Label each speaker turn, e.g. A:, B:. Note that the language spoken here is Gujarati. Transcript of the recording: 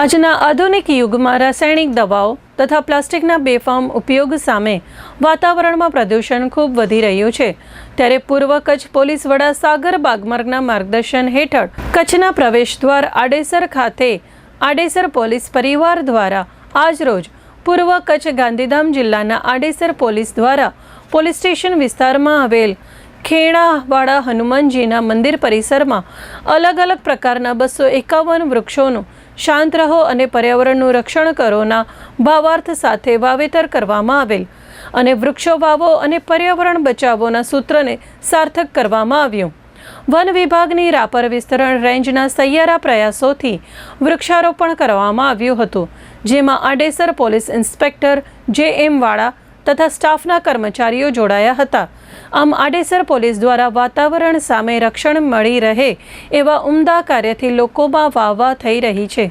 A: આજના આધુનિક યુગમાં રાસાયણિક દવાઓ તથા પ્લાસ્ટિકના બેફામ ઉપયોગ સામે વાતાવરણમાં પ્રદૂષણ ખૂબ વધી રહ્યું છે. ત્યારે પૂર્વ કચ્છ પોલીસ વડા સાગર બાગમાર્ગના માર્ગદર્શન હેઠળ કચ્છના પ્રવેશદ્વાર આડેસર ખાતે આડેસર પોલીસ પરિવાર દ્વારા આજરોજ પૂર્વ કચ્છ ગાંધીધામ જિલ્લાના આડેસર પોલીસ દ્વારા પોલીસ સ્ટેશન વિસ્તારમાં આવેલ ખેણાવાડા હનુમાનજીના મંદિર પરિસરમાં અલગ અલગ પ્રકારના બસો એકાવન વૃક્ષોનું શાંત રહો અને પર્યાવરણનું રક્ષણ કરોના ભાવાર્થ સાથે વાવેતર કરવામાં આવેલ. અને વૃક્ષો વાવો અને પર્યાવરણ બચાવોના સૂત્રને સાર્થક કરવામાં આવ્યું. વન વિભાગની રાપર વિસ્તરણ રેન્જના સહિયારા પ્રયાસોથી વૃક્ષારોપણ કરવામાં આવ્યું હતું, જેમાં આડેસર પોલીસ ઇન્સ્પેક્ટર જે એમ વાળા તથા સ્ટાફના કર્મચારીઓ જોડાયા હતા. આમ આડેસર પોલીસ દ્વારા વાતાવરણ સામે રક્ષણ મળી રહે એવા ઉમદા કાર્યથી લોકોમાં વાહવા થઈ રહી છે.